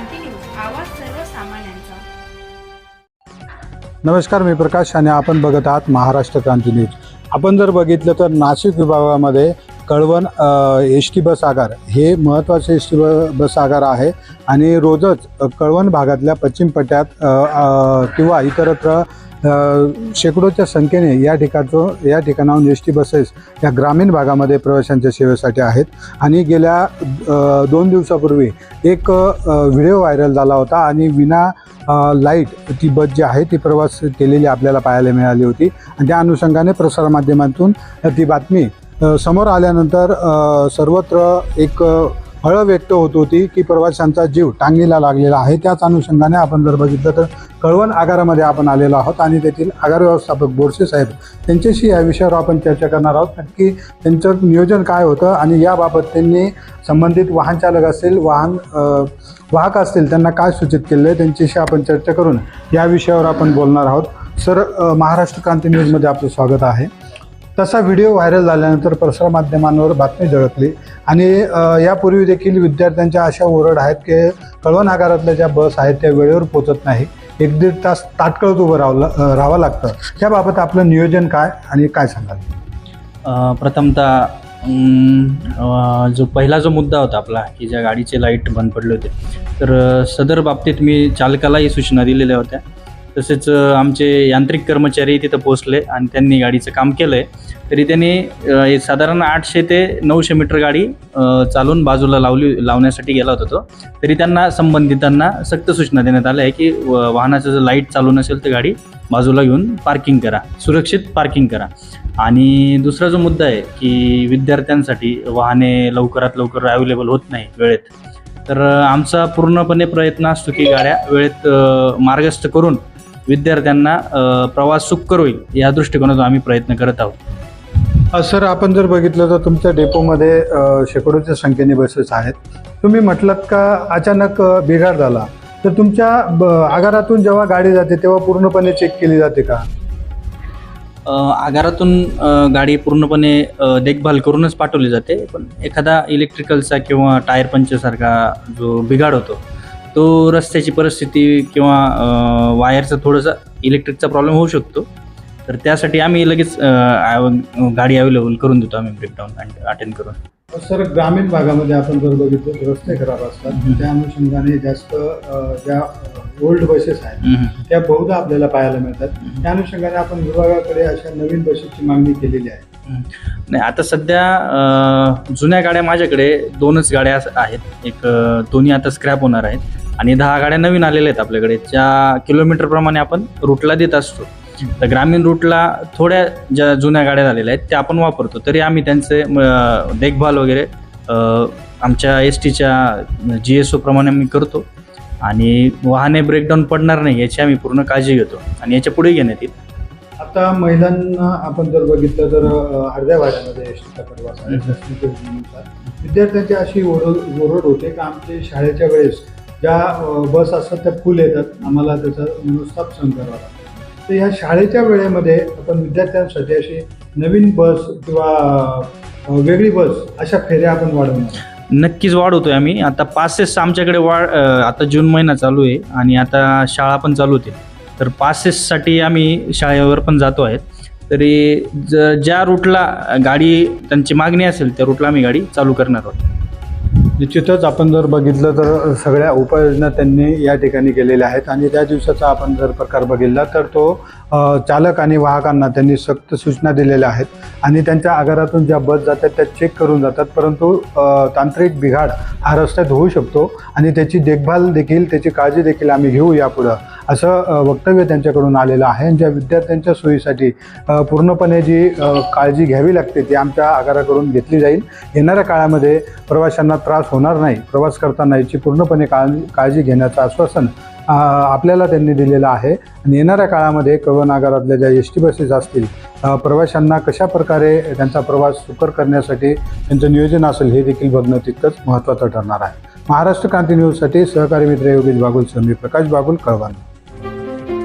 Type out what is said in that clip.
क्रांती news आवाज सर्वसामान्यांचा. नमस्कार मी प्रकाश आणि आपण बघत आहात महाराष्ट्र क्रांती न्यूज. आपण जर बघितलं तर नाशिक विभागामध्ये कळवण एस टी बस आगार हे महत्त्वाचे एस टी ब बस आगार आहे आणि रोजच कळवण भागातल्या पश्चिम पट्ट्यात किंवा इतरत्र शेकडोच्या संख्येने या ठिकाणचं या ठिकाणाहून एस टी बसेस या ग्रामीण भागामध्ये प्रवाशांच्या सेवेसाठी आहेत. आणि गेल्या दोन दिवसापूर्वी एक व्हिडिओ व्हायरल झाला होता आणि विना लाइट ती बस जी आहे ती प्रवास केलेली आपल्याला पाहायला मिळाली होती. आणि त्या अनुषंगाने प्रसारमाध्यमातून ती बातमी समोर आल्यानंतर सर्वत्र एक हळ हळं व्यक्त होत होती की प्रवाशांचा जीव टांगणीला लागलेला आहे. त्याच अनुषंगाने आपण जर बघितलं तर कळवण आगारामध्ये आपण आलेलो आहोत आणि तेथील आगार व्यवस्थापक बोरसे साहेब त्यांच्याशी या विषयावर आपण चर्चा करणार आहोत. नक्की त्यांचं नियोजन काय होतं आणि याबाबत त्यांनी संबंधित वाहन चालक असतील वाहन वाहक असतील त्यांना काय सूचित केलं आहे त्यांच्याशी आपण चर्चा करून या विषयावर आपण बोलणार आहोत. सर महाराष्ट्र क्रांती न्यूजमध्ये आपलं स्वागत आहे. तसा व्हिडिओ व्हायरल झाल्यानंतर प्रसारमाध्यमांवर बातमी झळकली. आणि यापूर्वी देखील विद्यार्थ्यांच्या अशा ओरड आहेत की कळवण आगारातल्या ज्या बस आहेत त्या वेळेवर पोचत नाही. एक दीड तास ताटकळत उभं राहावं राहावं लागतं. त्याबाबत आपलं नियोजन काय आणि काय सांगाल? प्रथमतः जो पहिला जो मुद्दा होता आपला की ज्या गाडीचे लाइट बंद पडले होते तर सदर बाबतीत मी चालकालाही सूचना दिलेल्या होत्या. तसेच आमचे यांत्रिक कर्मचारी तिथं पोहोचले आणि त्यांनी गाडीचं काम केलं आहे तरी त्यांनी साधारण आठशे ते नऊशे मीटर गाडी चालून बाजूला लावली लावण्यासाठी गेला होता तो. तरी त्यांना संबंधितांना सक्त सूचना देण्यात आल्या आहे की व- वाहनाचं जर लाइट चालू नसेल तर गाडी बाजूला घेऊन पार्किंग करा. सुरक्षित पार्किंग करा. आणि दुसरा जो मुद्दा आहे की विद्यार्थ्यांसाठी वाहने लवकरात लवकर अवेलेबल होत नाही वेळेत. तर आमचा पूर्णपणे प्रयत्न असतो की गाड्या वेळेत मार्गस्थ करून विद्यार्थ्यांना प्रवास सुकर होईल या दृष्टिकोनातून आम्ही प्रयत्न करत आहोत. सर आपण जर बघितलं तर तुमच्या डेपोमध्ये शेकडोच्या संख्येने बसेस आहेत. तुम्ही म्हटलात का अचानक बिघाड झाला? तर तुमच्या आगारातून जेव्हा गाडी जाते तेव्हा पूर्णपणे चेक केली जाते का? आगारातून गाडी पूर्णपणे देखभाल करूनच पाठवली जाते. पण एखादा इलेक्ट्रिकलचा किंवा टायर पंचरसारखा जो बिघाड होतो तो रस्त्याची परिस्थिती किंवा वायरचा थोडासा इलेक्ट्रिकचा प्रॉब्लेम होऊ शकतो. तर त्यासाठी आम्ही लगेच गाडी अवेलेबल करून देतो आम्ही ब्रेकडाऊन अटेंड करून. सर ग्रामीण भागामध्ये आपण जर बघितलं रस्ते खराब असतात. त्या अनुषंगाने जास्त ज्या ओल्ड बसेस आहेत. त्या बहुधा आपल्याला पाहायला मिळतात. त्या अनुषंगाने आपण विभागाकडे अशा नवीन बसेसची मागणी केलेली आहे. नाही आता सध्या जुन्या गाड्या माझ्याकडे दोनच गाड्या अस- आहेत. एक दोन्ही आता स्क्रॅप होणार आहेत आणि दहा गाड्या नवीन आलेल्या आहेत आपल्याकडे. ज्या किलोमीटरप्रमाणे आपण रूटला देत असतो. तर ग्रामीण रूटला थोड्या ज्या जुन्या गाड्या झालेल्या आहेत त्या आपण वापरतो. तरी आम्ही त्यांचे देखभाल वगैरे आमच्या एस टीच्या जी एस ओप्रमाणे आम्ही करतो. आणि वाहने ब्रेकडाऊन पडणार नाही याची आम्ही पूर्ण काळजी घेतो. आणि याच्यापुढे घेण्यात येईल. आता महिलांना आपण जर बघितलं तर अर्ध्या भागामध्ये विद्यार्थ्यांची अशी ओरड ओरड होते की आमच्या शाळेच्या वेळेस ज्या बस असतात त्या फुल येतात आम्हाला त्याचा मनस्ताप सहन करावा लागतो. तर ह्या शाळेच्या वेळेमध्ये आपण विद्यार्थ्यांसाठी अशी नवीन बस किंवा वेगळी बस अशा फेऱ्या आपण वाढवणार नक्कीच वाढवतोय आम्ही. आता पासेस आमच्याकडे वाढ आता जून महिना चालू आहे आणि आता शाळा पण चालू होते. तर पासेससाठी आम्ही शाळेवर पण जातो आहेत तरी ज ज्या रूटला गाडी त्यांची मागणी असेल त्या रूटला आम्ही गाडी चालू करणार आहोत. निश्चितच आपण जर बघितलं तर सगळ्या उपाययोजना त्यांनी या ठिकाणी केलेल्या आहेत आणि त्या दिवसाचा आपण जर प्रकार बघितला तर तो चालक आणि वाहकांना त्यांनी सक्त सूचना दिलेल्या आहेत आणि त्यांच्या आगारातून ज्या बस जातात त्या चेक करून जातात. परंतु तांत्रिक बिघाड हा रस्त्यात होऊ शकतो आणि त्याची देखभाल देखील त्याची काळजी देखील आम्ही घेऊ यापुढं. असं वक्तव्य त्यांच्याकडून आलेलं आहे. आणि ज्या विद्यार्थ्यांच्या सोयीसाठी पूर्णपणे जी काळजी घ्यावी लागते ती आमच्या आगाराकडून घेतली जाईल. येणाऱ्या काळामध्ये प्रवाशांना त्रास होणार नाही. प्रवास करताना याची पूर्णपणे काळजी काळजी घेण्याचं आश्वासन आपल्याला त्यांनी दिलेलं आहे. आणि येणाऱ्या काळामध्ये कळवण आगारातल्या ज्या एस टी बसेस असतील प्रवाशांना कशा प्रकारे त्यांचा प्रवास सुकर करण्यासाठी त्यांचं नियोजन असेल हे देखील बघणं तितकंच महत्त्वाचं ठरणार आहे. महाराष्ट्र क्रांती न्यूजसाठी सहकारी मित्र योगेश बागुल मी प्रकाश बागुल कळवाना